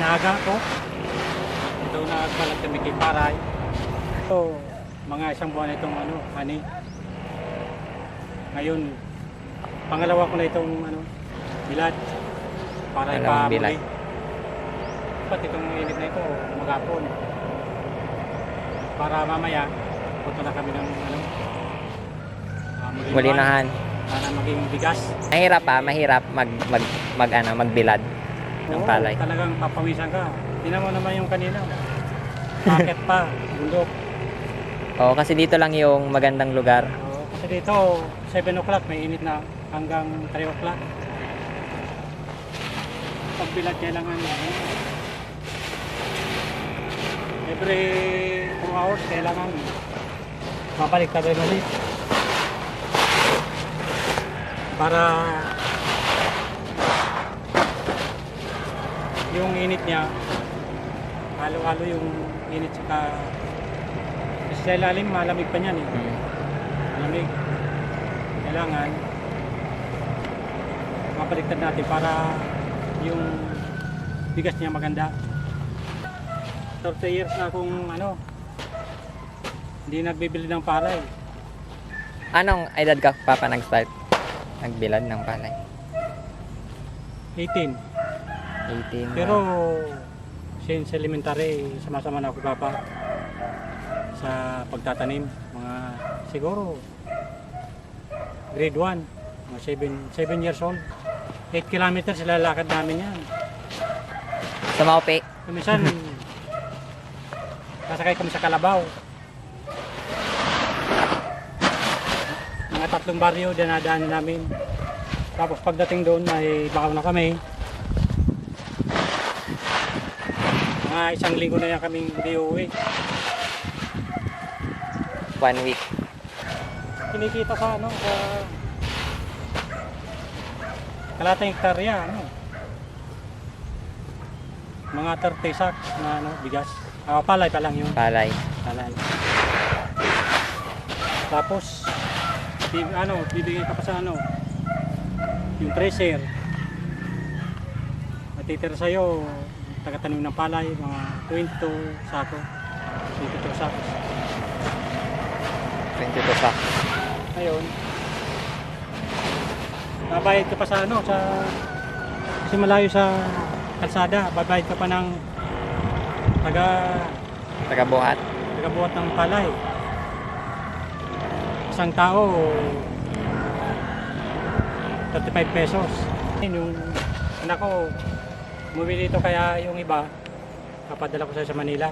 Ito nagbalag kami kay Paray. Ito, mga isang buwan na itong ano, honey. Ngayon, pangalawa ko na itong ano, bilad. Para Pangalawang ipamuli. bilad. Dapat itong init na ito, magapon. Para mamaya, punta na kami ng ano, uh, Mulinahan. Para maging bigas. Mahirap pa, mahirap mag, mag, mag ano, magbilad ng palay. talagang papawisan ka. Tingnan mo naman yung kanina. Paket pa, bundok. Oo, kasi dito lang yung magandang lugar. Oo, kasi dito, 7 o'clock, may init na hanggang 3 o'clock. Pagbilat kailangan ano, every 2 hours kailangan mabalik ka rin ulit. Para yung init niya, halo-halo yung init saka kasi sa ilalim malamig pa niyan eh. Mm. Malamig. Kailangan mabaliktad natin para yung bigas niya maganda. 30 years na akong ano, hindi nagbibili ng palay. Anong edad ka pa pa nag-start? Nagbilad ng palay? 18. 18. Pero since elementary, sama-sama na ako papa sa pagtatanim. Mga siguro grade 1, mga 7, 7 years old. 8 kilometers lalakad namin yan. Sa Maupe. Kumisan, nasakay kami sa Kalabaw. Mga tatlong baryo, dinadaan namin. Tapos pagdating doon, may bakaw na kami. Mga isang linggo na yan kaming hindi uwi. One week. Kinikita sa ano, sa kalating hektarya, ano. Mga 30 sacks na ano, bigas. Ah, palay pa lang yun. Palay. Palay. Tapos, bib, ano, bibigay ka pa sa ano, yung tracer. Matitira sa'yo, taga-tanim ng palay, mga 22 sako. 22 sako. 22 sacks. Ngayon, babayad ka pa sa ano, sa, kasi malayo sa kalsada, babayad ka pa ng taga, Tagabuhat. taga-buhat ng palay. Isang tao, 35 pesos. Yun Yung anak ko, bumili dito kaya yung iba, papadala ko sa Manila.